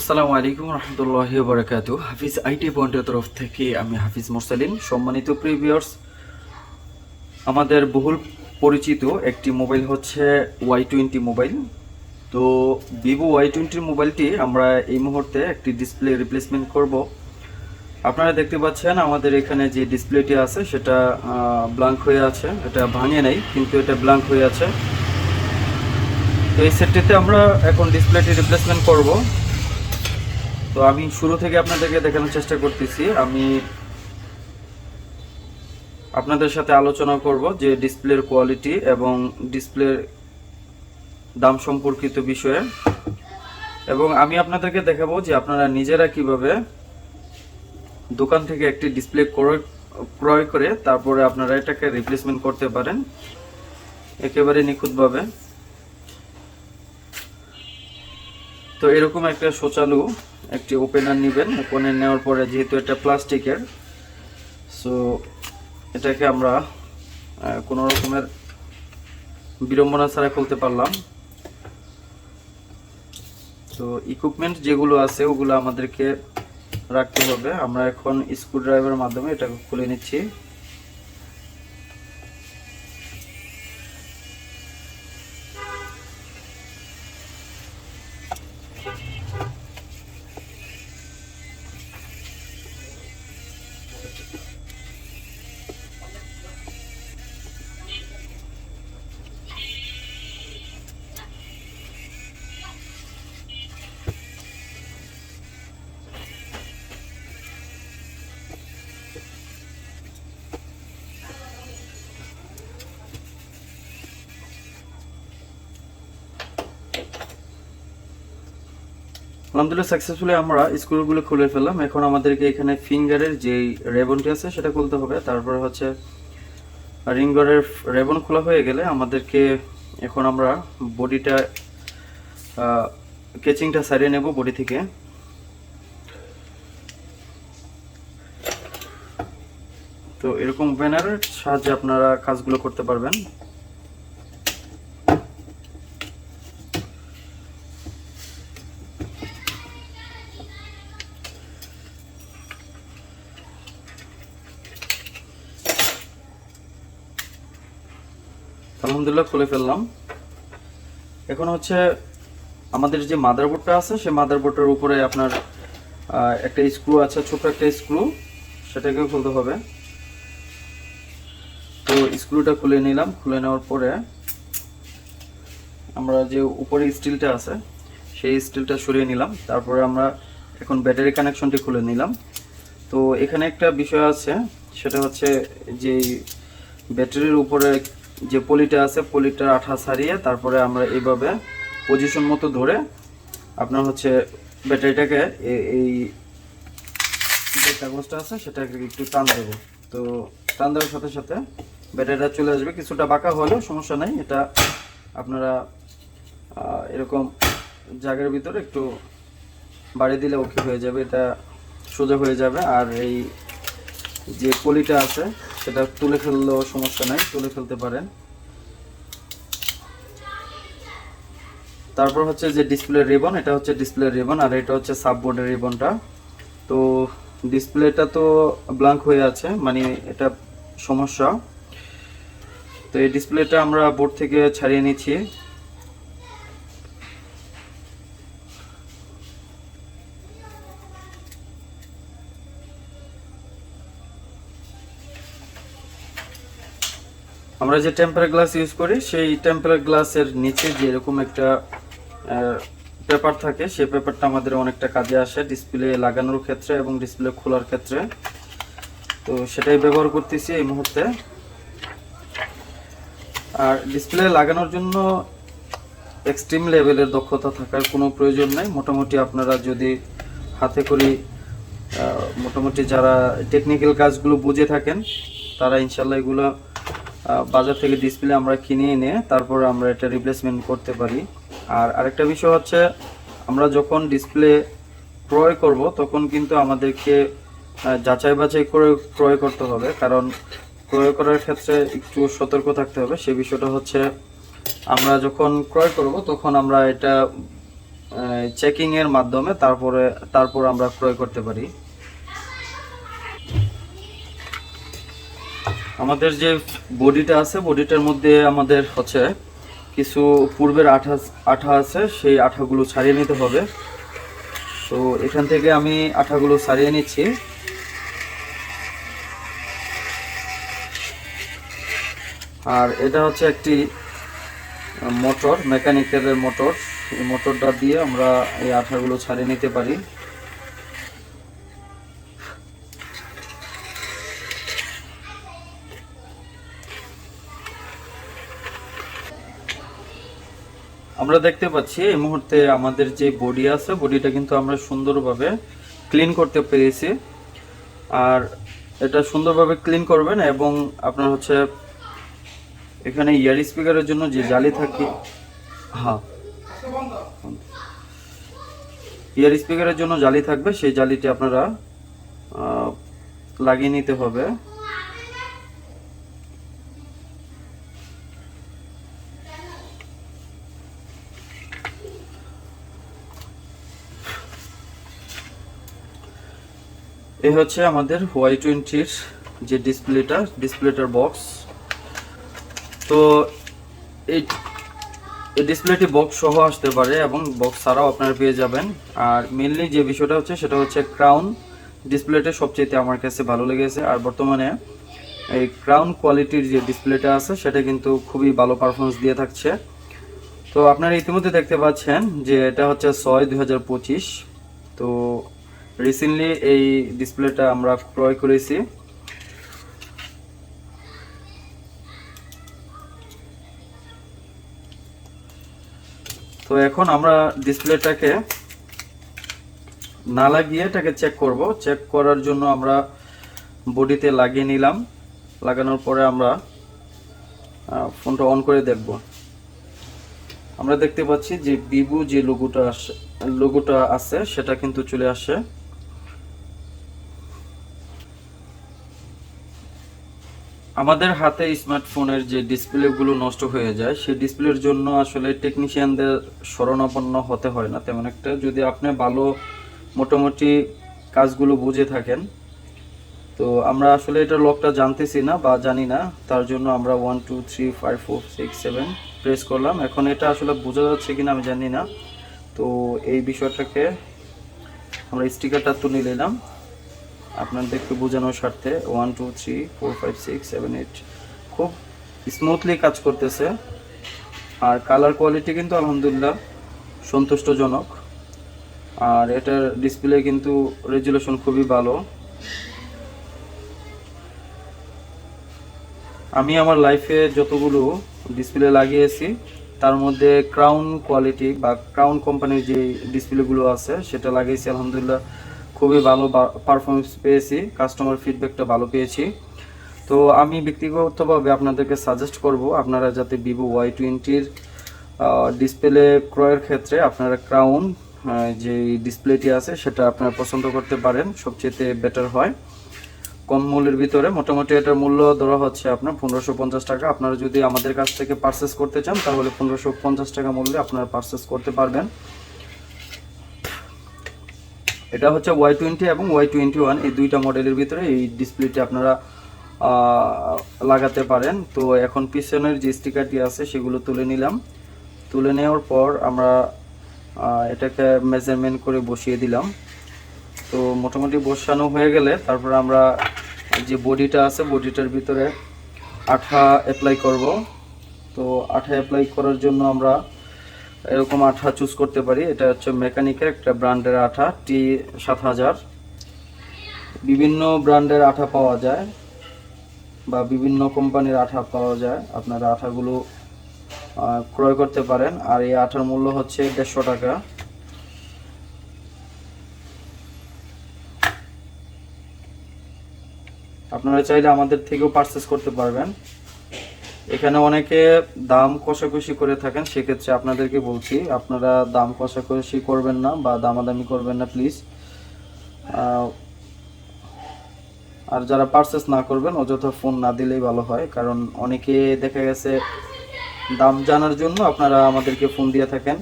আসসালামু আলাইকুম রহমতুল্লাহ বরকাতু হাফিজ আইটি পয়েন্টের তরফ থেকে আমি হাফিজ মোরসালিন। সম্মানিত প্রিভিয়ার্স আমাদের বহুল পরিচিত একটি মোবাইল হচ্ছে ওয়াই টোয়েন্টি মোবাইল। তো ভিভো ওয়াই টোয়েন্টির মোবাইলটি আমরা এই মুহূর্তে একটি ডিসপ্লে রিপ্লেসমেন্ট করব। আপনারা দেখতে পাচ্ছেন আমাদের এখানে যে ডিসপ্লেটি আছে, সেটা ব্ল্যাঙ্ক হয়ে আছে। এটা ভাঙে নাই, কিন্তু এটা ব্লাঙ্ক হয়ে আছে। তো এই সেটটিতে আমরা এখন ডিসপ্লেটি রিপ্লেসমেন্ট করব। তো আমি শুরু থেকে আপনাদেরকে দেখানোর চেষ্টা করতেছি। আমি আপনাদের সাথে আলোচনা করব যে ডিসপ্লের কোয়ালিটি এবং ডিসপ্লের দাম সম্পর্কিত বিষয়ে। এবং আমি আপনাদেরকে দেখাবো যে আপনারা নিজেরা কীভাবে দোকান থেকে একটি ডিসপ্লে ক্রয় করে তারপরে আপনারা এটাকে রিপ্লেসমেন্ট করতে পারেন। একেবারে নিখুঁতভাবে। তো এরকম একটা শৌচালু একটি ওপেনার নেবেন। ওপেনার নেওয়ার পরে যেহেতু এটা প্লাস্টিকের সো এটাকে আমরা কোনো রকমের বিড়ম্বনা ছাড়া খুলতে পারলাম। তো ইকুইপমেন্ট যেগুলো আছে, ওগুলো আমাদেরকে রাখতে হবে। আমরা এখন স্ক্রু ড্রাইভারের মাধ্যমে এটাকে খুলে নিচ্ছি। আলহামদুলিল্লাহ সাকসেসফুলি আমরা স্ক্রুগুলো খুলে ফেললাম। এখন আমাদেরকে এখানে ফিঙ্গারের যে রেবনটি আছে সেটা খুলতে হবে। তারপরে হচ্ছে রিঙ্গারের রেবন খোলা হয়ে গেলে আমাদেরকে এখন আমরা বডিটা কেচিংটা সারিয়ে নেব বডি থেকে। তো এরকম ব্যানারের সাহায্যে আপনারা কাজগুলো করতে পারবেন। আলহামদুলিল্লাহ খুলে ফেললাম। এখন হচ্ছে আমাদের যে মাদারবোর্ডটা আছে, সেই মাদারবোর্ডটার উপরে আপনার একটা স্ক্রু আছে ছোট একটা স্ক্রু সেটাকে খুলতে হবে। তো স্ক্রুটা খুলে নিলাম, খুলে নেওয়ার পরে আমরা যে উপরে স্টিলটা আছে, সেই স্টিলটা সরিয়ে নিলাম। তারপরে আমরা এখন ব্যাটারি কানেকশনটি খুলে নিলাম। তো এখানে একটা বিষয় আছে, সেটা হচ্ছে যে ব্যাটারির উপরে যে পলিটা আছে, পলিটার আঠা ছাড়িয়ে তারপরে আমরা এইভাবে পজিশন মতো ধরে আপনার হচ্ছে ব্যাটারিটাকে এই যে কাগজটা আছে, সেটাকে একটু টান দেবো। তো টান দেওয়ার সাথে সাথে ব্যাটারিটা চলে আসবে। কিছুটা বাঁকা হলেও সমস্যা নাই। এটা আপনারা এরকম জায়গার ভিতরে একটু বাড়ি দিলে ওকে হয়ে যাবে। এটা সোজা হয়ে যাবে। আর এই যে পলিটা আছে সেটা তুলে ফেললেও সমস্যা নাই, তুলে ফেলতে পারেন। তারপর হচ্ছে যে ডিসপ্লে রিবন এটা হচ্ছে ডিসপ্লে রিবন আর এটা হচ্ছে সাববোর্ডের রিবনটা তো ডিসপ্লেটা তো ব্ল্যাঙ্ক হয়ে আছে মানে এটা সমস্যা। তো এই ডিসপ্লেটা আমরা বোর্ড থেকে ছাড়িয়ে নিচ্ছি। আমরা যে টেম্পার গ্লাস ইউজ করি, সেই টেম্পার গ্লাসের নিচে যে এরকম একটা পেপার থাকে, সেই পেপারটা আমাদের অনেকটা কাজে আসে ডিসপ্লে লাগানোর ক্ষেত্রে এবং ডিসপ্লে খোলার ক্ষেত্রে। তো সেটাই ব্যবহার করতেছি এই মুহূর্তে। আর ডিসপ্লে লাগানোর জন্য এক্সট্রিম লেভেলের দক্ষতা থাকার কোনো প্রয়োজন নাই। মোটামুটি আপনারা যদি হাতে করি মোটামুটি যারা টেকনিক্যাল কাজগুলো বুঝে থাকেন, তারা ইনশাল্লাহ এগুলো বাজার থেকে ডিসপ্লে আমরা কিনে এনে তারপর আমরা এটা রিপ্লেসমেন্ট করতে পারি। আর আরেকটা বিষয় হচ্ছে, আমরা যখন ডিসপ্লে ক্রয় করব, তখন কিন্তু আমাদেরকে যাচাই বাছাই করে ক্রয় করতে হবে। কারণ ক্রয় করার ক্ষেত্রে একটু সতর্ক থাকতে হবে। সে বিষয়টা হচ্ছে, আমরা যখন ক্রয় করব, তখন আমরা এটা চেকিংয়ের মাধ্যমে তারপরে, তারপর আমরা ক্রয় করতে পারি। আমাদের যে বডিটা আছে, বডিটার মধ্যে আমাদের হচ্ছে কিছু পূর্বের আঠা আঠা আছে, সেই আঠাগুলো ছাড়িয়ে নিতে হবে। তো এখান থেকে আমি আঠাগুলো ছাড়িয়ে নিচ্ছি। আর এটা হচ্ছে একটি মোটর মেকানিক্যাল মোটর। এই মোটরটা দিয়ে আমরা এই আঠাগুলো ছাড়িয়ে নিতে পারি। আমরা দেখতে পাচ্ছি এই মুহূর্তে আমাদের যে বডি আছে বডিটা কিন্তু আমরা সুন্দরভাবে ক্লিন করতে পেরেছি। আর এটা সুন্দরভাবে ক্লিন করবেন এবং আপনার হচ্ছে এখানে ইয়ার স্পিকারের জন্য যে জালি থাকে হ্যাঁ। ইয়ার স্পিকারের জন্য জালি থাকবে, সেই জালিটি আপনারা লাগিয়ে নিতে হবে। এই হচ্ছে আমাদের ওয়াই টোয়েন্টির যে ডিসপ্লেটা, ডিসপ্লেটার বক্স তো এই ডিসপ্লেটি বক্স সহ আসতে পারে এবং বক্স ছাড়াও আপনারা পেয়ে যাবেন। আর মেনলি যে বিষয়টা হচ্ছে, সেটা হচ্ছে ক্রাউন ডিসপ্লেটা সবচেয়ে আমার কাছে ভালো লেগেছে। আর বর্তমানে এই ক্রাউন কোয়ালিটির যে ডিসপ্লেটা আছে, সেটা কিন্তু খুবই ভালো পারফরমেন্স দিয়ে থাকছে। তো আপনারা ইতিমধ্যে দেখতে পাচ্ছেন যে এটা হচ্ছে ছয় দুই তো রিসেন্টলি এই ডিসপ্লেটা আমরা ক্রয় করেছি। তো এখন আমরা ডিসপ্লেটাকে না লাগিয়ে এটাকে চেক করব। চেক করার জন্য আমরা বডিতে লাগিয়ে নিলাম। লাগানোর পরে আমরা ফোনটা অন করে দেখব। আমরা দেখতে পাচ্ছি যে বিভু যে লোগোটা আসে লোগোটা আছে, সেটা কিন্তু চলে আসে। আমাদের হাতে স্মার্টফোনের যে ডিসপ্লেগুলো নষ্ট হয়ে যায়, সেই ডিসপ্লের জন্য আসলে টেকনিশিয়ানদের শরণাপন্ন হতে হয় না। তেমন একটা যদি আপনি ভালো মোটামুটি কাজগুলো বুঝে থাকেন, তো আমরা আসলে এটা লকটা জানতেছি না বা জানি না, তার জন্য আমরা one two three five four six seven press করলাম। এখন এটা আসলে বোঝা যাচ্ছে কিনা আমি জানি না। তো এই বিষয়টাকে আমরা স্টিকারটা তুলে নিলাম। আপনাদেরকে বোঝানোর স্বার্থে one two three four five six seven eight খুব স্মুথলি কাজ করতেছে। আর কালার কোয়ালিটি কিন্তু আলহামদুলিল্লাহ সন্তুষ্টজনক। আর এটার ডিসপ্লে কিন্তু রেজুলেশন খুবই ভালো। আমি আমার লাইফে যতগুলো ডিসপ্লে লাগিয়েছি, তার মধ্যে ক্রাউন কোয়ালিটি বা ক্রাউন কোম্পানির যে ডিসপ্লেগুলো আছে, সেটা লাগিয়েছি আলহামদুলিল্লাহ। খুবই ভালো পারফরমেন্স পেয়েছি কাস্টমার ফিডব্যাকটা ভালো পেয়েছি। তো আমি ব্যক্তিগতভাবে আপনাদেরকে সাজেস্ট করব, আপনারা যাতে ভিভো ওয়াই টোয়েন্টির ডিসপ্লে ক্রয়ের ক্ষেত্রে আপনারা ক্রাউন যে ডিসপ্লেটি আছে সেটা আপনারা পছন্দ করতে পারেন সবচেয়ে বেটার হয়। কম মূল্যের ভিতরে মোটামুটি এটার মূল্য ধরা হচ্ছে আপনার পনেরোশো পঞ্চাশ টাকা। আপনারা যদি আমাদের কাছ থেকে পারচেস করতে চান, তাহলে পনেরোশো পঞ্চাশ টাকা মূল্যে আপনারা পারচেস করতে পারবেন। এটা হচ্ছে ওয়াই টোয়েন্টি এবং ওয়াই টোয়েন্টি ওয়ান এই দুইটা মডেলের ভিতরে এই ডিসপ্লেটি আপনারা লাগাতে পারেন। তো এখন পিছনের যে স্টিকারটি আছে, সেগুলো তুলে নিলাম। তুলে নেওয়ার পর আমরা এটাকে মেজারমেন্ট করে বসিয়ে দিলাম। তো মোটামুটি বসানো হয়ে গেলে তারপর আমরা যে বডিটা আছে বডিটার ভিতরে আঠা অ্যাপ্লাই করব। তো আঠা অ্যাপ্লাই করার জন্য আমরা এরকম আঠা চুজ করতে পারি। এটা হচ্ছে মেকানিকের একটা ব্র্যান্ডের আঠা টি সাত হাজার। বিভিন্ন ব্র্যান্ডের আঠা পাওয়া যায় বা বিভিন্ন কোম্পানির আঠা পাওয়া যায়। আপনারা আঠাগুলো ক্রয় করতে পারেন। আর এই আঠার মূল্য হচ্ছে দেড়শো টাকা। আপনারা চাইলে আমাদের থেকেও পারচেস করতে পারবেন। এখানে অনেকে দাম কষাকষি করে থাকেন, সেক্ষেত্রে আপনাদেরকে বলছি, আপনারা দাম কষাকষি করবেন না বা দামাদামি করবেন না প্লিজ আর যারা পারচেস না করবেন, অযথা ফোন না দিলেই ভালো হয়, কারণ অনেকে দেখা গেছে দাম জানার জন্য আপনারা আমাদেরকে ফোন দিয়ে থাকেন।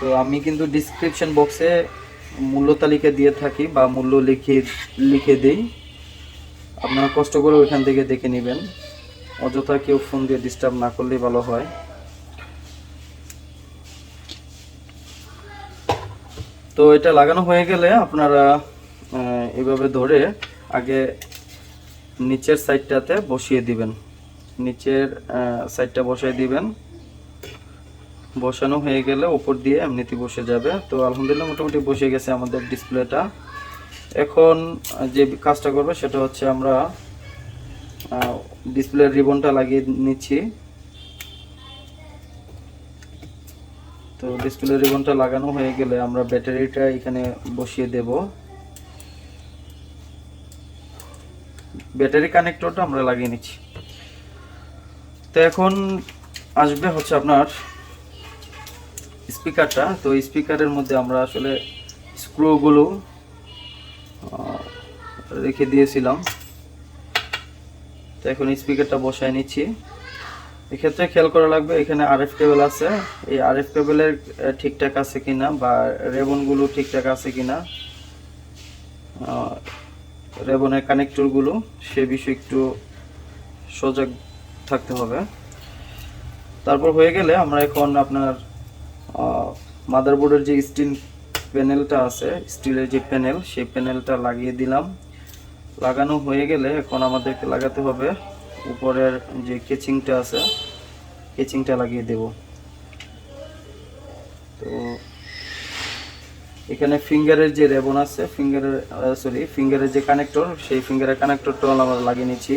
তো আমি কিন্তু ডিসক্রিপশন বক্সে মূল্য তালিকা দিয়ে থাকি বা মূল্য লিখে লিখে দিই। আপনারা কষ্ট করে ওইখান থেকে দেখে নেবেন। অযথা কেউ ফোন দিয়ে ডিস্টার্ব না করলেই ভালো হয়। তো এটা লাগানো হয়ে গেলে আপনারা এভাবে ধরে আগে নিচের সাইডটাতে বসিয়ে দিবেন। নিচের সাইডটা বসিয়ে দিবেন। বসানো হয়ে গেলে উপর দিয়ে এমনিতে বসে যাবে। তো আলহামদুলিল্লাহ মোটামুটি বসে গেছে আমাদের ডিসপ্লেটা এখন যে কাজটা করবে সেটা হচ্ছে আমরা ডিসপ্লের রিবনটা লাগিয়ে নিচ্ছি। তো ডিসপ্লে রিবনটা লাগানো হয়ে গেলে আমরা ব্যাটারিটা এখানে বসিয়ে দেব। ব্যাটারি কানেক্টরটা আমরা লাগিয়ে নিচ্ছি। তো এখন আসবে হচ্ছে আপনার স্পিকারটা। তো স্পিকারের মধ্যে আমরা আসলে স্ক্রুগুলো রেখে দিয়েছিলাম। তো এখন স্পিকারটা বসায় নিচ্ছি। এক্ষেত্রে খেয়াল করা লাগবে, এখানে আরএফ কেবল আছে। এই আরএফ কেবলের ঠিকঠাক আছে কিনা বা রেবনগুলো ঠিকঠাক আছে কিনা রেবনের কানেক্টরগুলো, সে বিষয়ে একটু সজাগ থাকতে হবে। তারপর হয়ে গেলে আমরা এখন আপনার মাদারবোর্ডের যে স্টিল প্যানেলটা আছে, স্টিলের যে প্যানেল, সেই প্যানেলটা লাগিয়ে দিলাম। লাগানো হয়ে গেলে এখন আমাদেরকে লাগাতে হবে। উপরের যে কেচিংটা আছে কেচিংটা লাগিয়ে দেব। তো এখানে ফিঙ্গারের যে রেবন আছে ফিঙ্গারের সরি ফিঙ্গারের যে কানেক্টর সেই ফিঙ্গারের কানেক্টরটাও আমরা লাগিয়ে নিচ্ছি।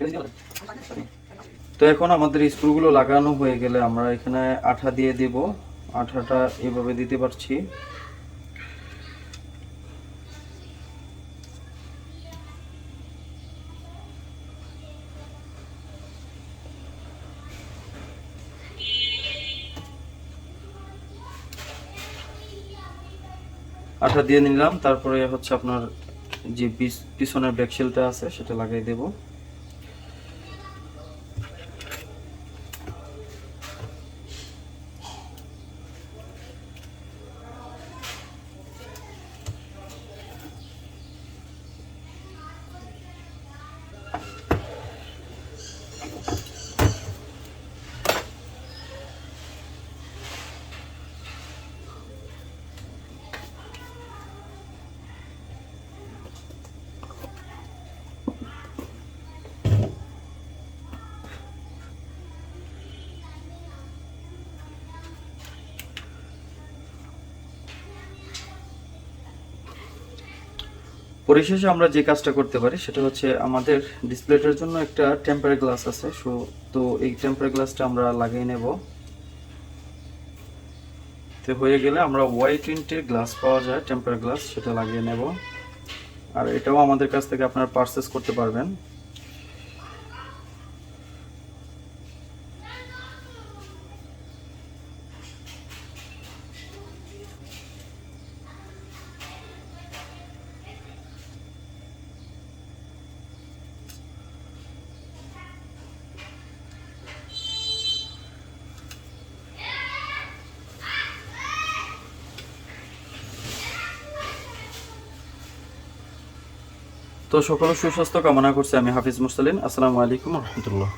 হুম। তো এখন আমাদের স্ক্রুগুলো লাগানো হয়ে গেলে আমরা এখানে আঠা দিয়ে দেব। আঠাটা এভাবে দিতে পারছি। আঠা দিয়ে নিলাম, তারপরে হচ্ছে আপনার যে পিছ- পিছনের ব্যাকশেলটা আছে, সেটা লাগিয়ে দেব। পরিশেষে আমরা যে কাজটা করতে পারি সেটা হচ্ছে আমাদের ডিসপ্লেটার জন্য একটা টেম্পার গ্লাস আছে। সো, তো এই টেম্পার গ্লাসটা আমরা লাগিয়ে নেব। তো হয়ে গেলে আমরা হোয়াইট ইন্টের গ্লাস পাওয়া যায়, টেম্পার গ্লাস, সেটা লাগিয়ে নেব। আর এটাও আমাদের কাছ থেকে আপনারা পারচেস করতে পারবেন। তো সকল সুস্বাস্থ্য কামনা করছি আমি হাফিজ মুরসালিন। আসসালামু আলাইকুম রহমতুল্লাহ।